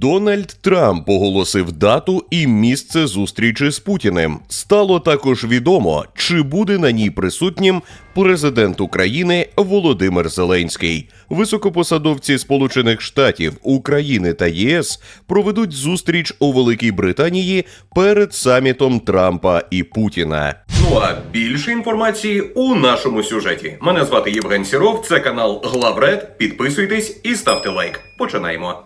Дональд Трамп оголосив дату і місце зустрічі з Путіним. Стало також відомо, чи буде на ній присутнім президент України Володимир Зеленський. Високопосадовці Сполучених Штатів, України та ЄС проведуть зустріч у Великій Британії перед самітом Трампа і Путіна. Ну а більше інформації у нашому сюжеті. Мене звати Євген Сіров. Це канал Главред. Підписуйтесь і ставте лайк. Починаємо.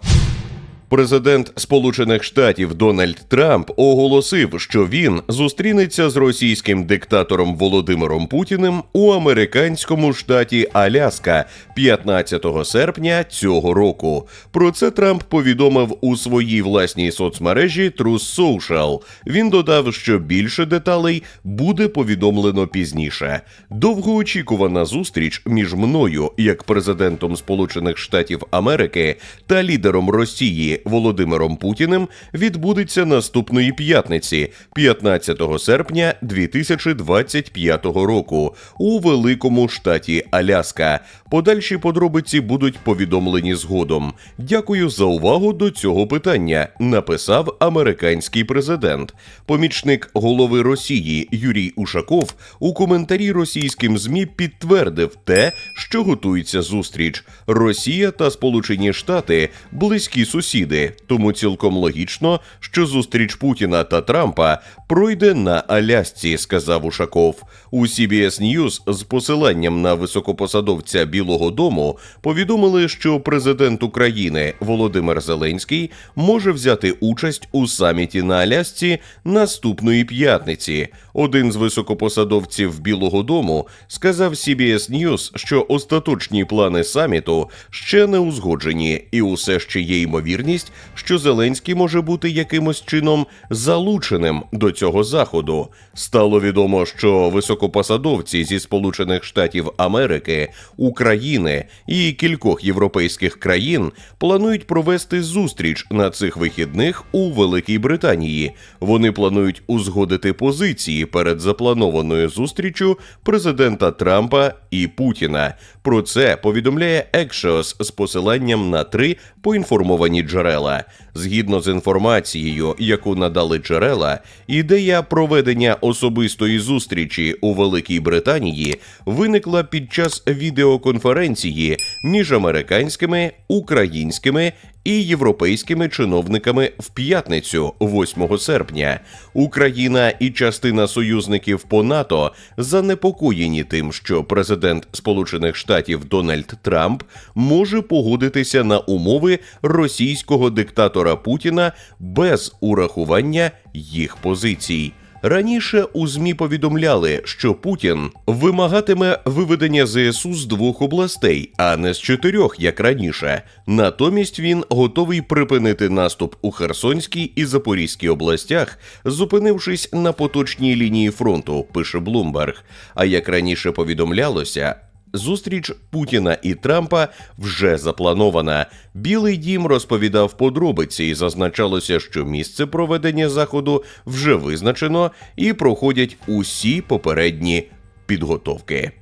Президент Сполучених Штатів Дональд Трамп оголосив, що він зустрінеться з російським диктатором Володимиром Путіним у американському штаті Аляска 15 серпня цього року. Про це Трамп повідомив у своїй власній соцмережі Truth Social. Він додав, що більше деталей буде повідомлено пізніше. Довгоочікувана зустріч між мною, як президентом Сполучених Штатів Америки, та лідером Росії Володимиром Путіним відбудеться наступної п'ятниці, 15 серпня 2025 року, у великому штаті Аляска. Подальші подробиці будуть повідомлені згодом. Дякую за увагу до цього питання. Написав американський президент. Помічник голови Росії Юрій Ушаков у коментарі російським змі підтвердив те, що готується зустріч. Росія та Сполучені Штати близькі сусіди, тому цілком логічно, що зустріч Путіна та Трампа пройде на Алясці, сказав Ушаков. У CBS News з посиланням на високопосадовця Білого Дому повідомили, що президент України Володимир Зеленський може взяти участь у саміті на Алясці наступної п'ятниці. Один з високопосадовців Білого Дому сказав CBS News, що остаточні плани саміту ще не узгоджені, і усе ще є ймовірність, що Зеленський може бути якимось чином залученим до цього заходу. Стало відомо, що високопосадовці зі Сполучених Штатів Америки, України і кількох європейських країн планують провести зустріч на цих вихідних у Великій Британії. Вони планують узгодити позиції перед запланованою зустрічю президента Трампа і Путіна. Про це повідомляє Axios з посиланням на три поінформовані джерела. Згідно з інформацією, яку надали джерела, ідея проведення особистої зустрічі у Великій Британії виникла під час відеоконференції між американськими, українськими і європейськими чиновниками в п'ятницю, 8 серпня. Україна і частина союзників по НАТО занепокоєні тим, що президент Сполучених Штатів Дональд Трамп може погодитися на умови російського диктатора Путіна без урахування їх позицій. Раніше у змі повідомляли, що Путін вимагатиме виведення ЗСУ з двох областей, а не з чотирьох, як раніше. Натомість він готовий припинити наступ у Херсонській і Запорізькій областях, зупинившись на поточній лінії фронту, пише Блумберг. А як раніше повідомлялося, Зустріч Путіна і Трампа вже запланована. Білий дім розповідав подробиці і зазначалося, що місце проведення заходу вже визначено і проходять усі попередні підготовки.